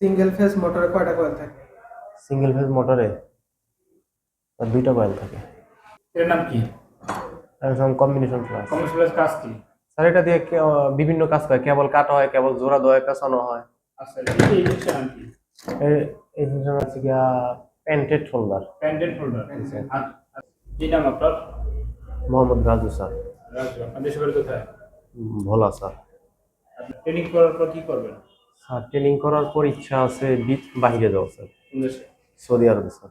Single phase মোটরে কয়টা coil থাকে? সিঙ্গেল ফেজ মোটরে দুইটা কয়েল থাকে। এর নাম কি? একদম কম্বিনেশন প্লাস কমার্শিয়াল কাজ কি? স্যার এটা দিয়ে বিভিন্ন কাজ করে। কেবল কাটা হয় কেবল জোড়া দেওয়া হয় পেঁচানো হয়। আচ্ছা এই কি এর- এই প্যান্টেড হোল্ডার হোল্ডার কি নাম আপনার? মোহাম্মদ রাজু স্যার। রাজু কোথায়? ভোলা স্যার। ট্রেনিং করার পর কি করবেন? স্যার ট্রেনিং করার পর ইচ্ছা আছে বাহিরে যাওয়া স্যার। সৌদি আরবে স্যার।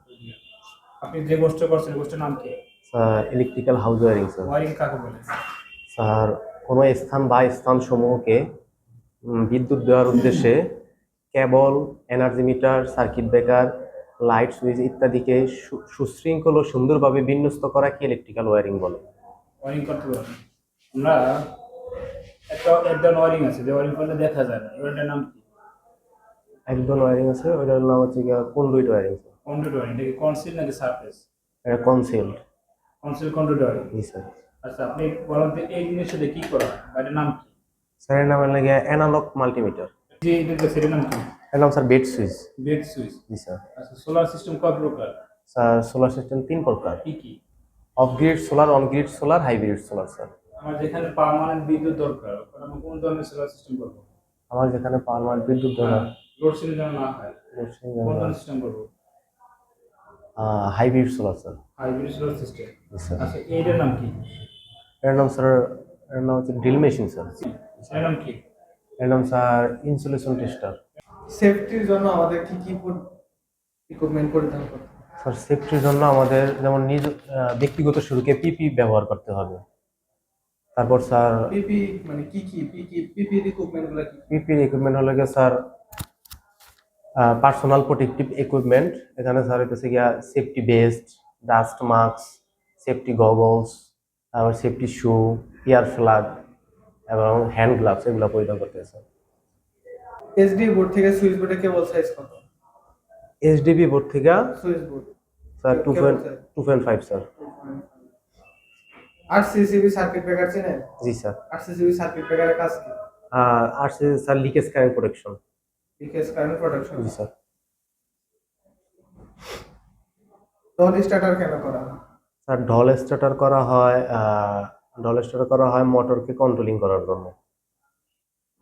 আপনি যে গোষ্ঠ করছেন গোষ্ঠের নাম কি? Sir electrical house wiring sir. Wiring কাকে বলে? স্যার কোনো স্থান বা স্থানসমূহকে উম, বিদ্যুৎ দেওয়ার উদ্দেশ্যে cable energy meter circuit breaker light switch ইত্যাদিকে সুশৃঙ্খল ও সুন্দরভাবে বিন্যস্ত করাকে ইলেকট্রিক্যাল ওয়ারিং বলে? ওয়ারিং করতে পারেন আমরা একটা ওয়ারিং আছে যে ওয়ারিং করলে দেখা যায় না। ওয়ারিংটার নাম কি? একজন ওয়ারিং আছে ওইটার নাম হচ্ছে গিয়া কন্ডুইট ওয়ারিং কন্ডুইট ওয়ারিং এটা কি কনসিল নাকি সারফেস এটা কনসিল্ড কনসিল কন্ডুইট ওয়ারিং জি স্যার আচ্ছা আপনি বলেন তো এই জিনিসটা কি করা এটার নাম কি? স্যার এর নাম হলো গিয়া অ্যানালগ মাল্টিমিটার যে এটা সেটার নাম কি? এর নাম sir bed switch bed switch জি স্যার আচ্ছা সোলার সিস্টেম কয় প্রকার? স্যার সোলার সিস্টেম তিন প্রকার। কি কি? Off grid solar on grid solar hybrid solar sir আমার যেখানে পার্মানেন্ট বিদ্যুৎ দরকার আমি কোন ধরনের সোলার সিস্টেম করব? আমার যেখানে পারমানেন্ট বিদ্যুৎ ধরা লোডশেডিং যেন না হয় কোন ধরনের সিস্টেম করব। Hybrid solar sir hybrid solar system আচ্ছা এইটার নাম কি? এর নাম স্যার এর নাম হচ্ছে ড্রিল মেশিন স্যার এটার নাম কি? এর নাম স্যার ইনসুলেশন টেস্টার সেফটির জন্য আমাদের কি কি ইকুইপমেন্ট পরিধান করতে স্যার সেফটির জন্য আমাদের যেমন নিজ ব্যক্তিগত শুরুকে পিপি ব্যবহার করতে হবে। তারপর স্যার পিপি মানে কি কি? পিপি পিপি ইকুইপমেন্টগুলো কি? পিপির ইকুইপমেন্ট হলো স্যার পার্সোনাল প্রোটেকটিভ ইকুইপমেন্ট এখানে স্যার হইতেছে গিয়া safety vest dust mask safety goggles তারপর সেফটি শু ইয়ার ফ্লাগ এবং হ্যান্ড গ্লাভস এগুলো পরিধান করতে স্যার এসডি বোর্ড থেকে সুইচ বোর্ডে কেবল সাইজ কত? এইচডিবি বোর্ড থেকে switch board sir two point two point five sir আর সিসিবি সার্কিট ব্রেকার চেনেন? জি স্যার আর সিসিবি সার্কিট ব্রেকারের কাজ কি? আর সে sir leakage current protection leakage current protection. জি স্যার। ডল স্টার্টার কেন করা হয়? স্যার ঢল স্টার্টার করা হয় ঢল স্টার্টার করা হয় মোটরকে কন্ট্রোলিং করার জন্য।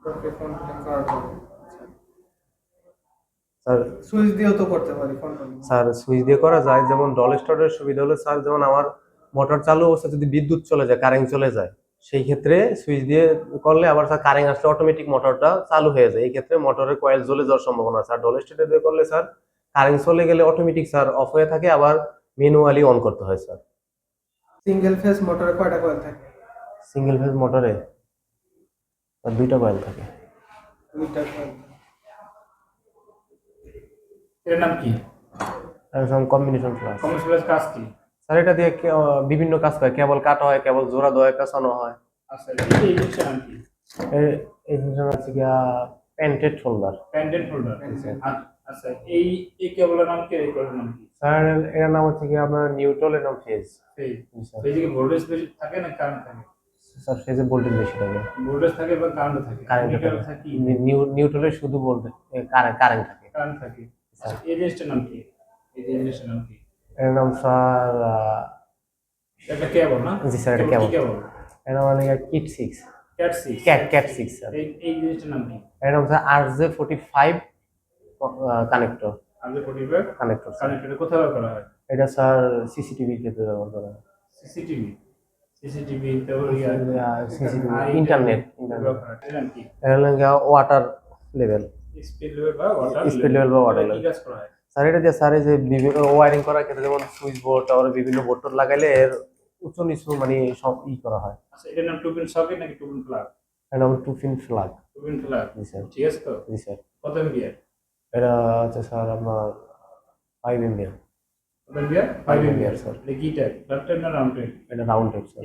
ডলকে কন্ট্রোলিং করার জন্য। স্যার সুইচ দিয়েও তো করতে পারি কন্ট্রোলিং স্যার সুইচ দিয়ে করা যায়। যেমন ডল স্টার্টারের সুবিধা হলো স্যার যেমন আমার মোটর চালু অবস্থা যদি বিদ্যুৎ চলে যায় কারেন্ট চলে যায় সেই ক্ষেত্রে সুইচ দিয়ে করলে আবার স্যার কারেন্ট আসলে অটোমেটিক মোটরটা চালু হয়ে যায়। এই ক্ষেত্রে মোটরের কয়েল জ্বলে যাওয়ার সম্ভাবনা আছে। আর ডল স্টার্টার দিয়ে করলে স্যার কারেন্ট চলে গেলে অটোমেটিক স্যার অফ হয়ে থাকে আবার ম্যানুয়ালি অন করতে হয় স্যার সিঙ্গেল ফেজ মোটরে কয়টা কয়েল থাকে? সিঙ্গেল ফেজ মোটরে দুইটা কয়েল থাকে। দুইটা কয়েল এটার নাম কি? একদম কম্বিনেশন প্লাস কমার্শিয়াল কাজ কি? স্যার এটা দিয়ে বিভিন্ন কাজ করে। কেবল কাটা হয় কেবল জোড়া দেওয়া হয় পেঁচানো হয়। আচ্ছা এই কি প্যান্টেড হোল্ডার প্যান্ডেন্ট হোল্ডার আচ্ছা। এই এই কেবলের নাম কি নাম কি? স্যার এর নাম হচ্ছে কি আপনার নিউট্রাল এর নাম ফেজ ভোল্টেজ বেশি থাকে না কারেন্ট থাকে? স্যার ফেজে ভোল্টেজ বেশি থাকে। ভোল্টেজ থাকে বা কারেন্ট থাকে? কারেন্ট থাকে। নিউট্রালে শুধু ভোল্টেজ কারেন্ট থাকে। কারেন্ট থাকে। আচ্ছা এই জিনিসটার নাম কি? এই জিনিসটার নাম কি? এর নাম স্যার আহ, কেবল না? জি স্যার এটা কেবল এর নাম মানে kit six cat six cat cat six sir. এই জিনিসটার নাম কি? এর নাম sir R J forty five connector আমাদের পরিবার কানেক্টর স্যার। কোথায় করা হয়? এটা স্যার সিসিটিভির ক্ষেত্রে ব্যবহার করা হয়। সিসিটিভি সিসিটিভি ইন্টারনেট ইন্টারনেট এটা ওয়াটার লেভেল স্পিড লেভেল বা ওয়াটার Speed level বা water কি স্যার এটা দিয়ে স্যার এই যে বিভিন্ন ওয়ারিং করার ক্ষেত্রে যেমন সুইচ বোর্ড তারপরে বিভিন্ন বোর্ড টোড লাগাইলে এর উচ্চ নিচু মানে সব ই করা হয়। আচ্ছা এটার নাম টুপিন সকেট নাকি টুপিন প্লাগ এটা হলো two pin plug two pin plug জি স্যার। ঠিক আছে তো? জি স্যার। কত এমবিআর এটা হচ্ছে স্যার আপনার ফাইভ এমবিআর কত এমবিআর ফাইভ ampere, sir. এটা কি টাইপ রাউন্ড টাইপ এটা রাউন্ড টাইপ স্যার।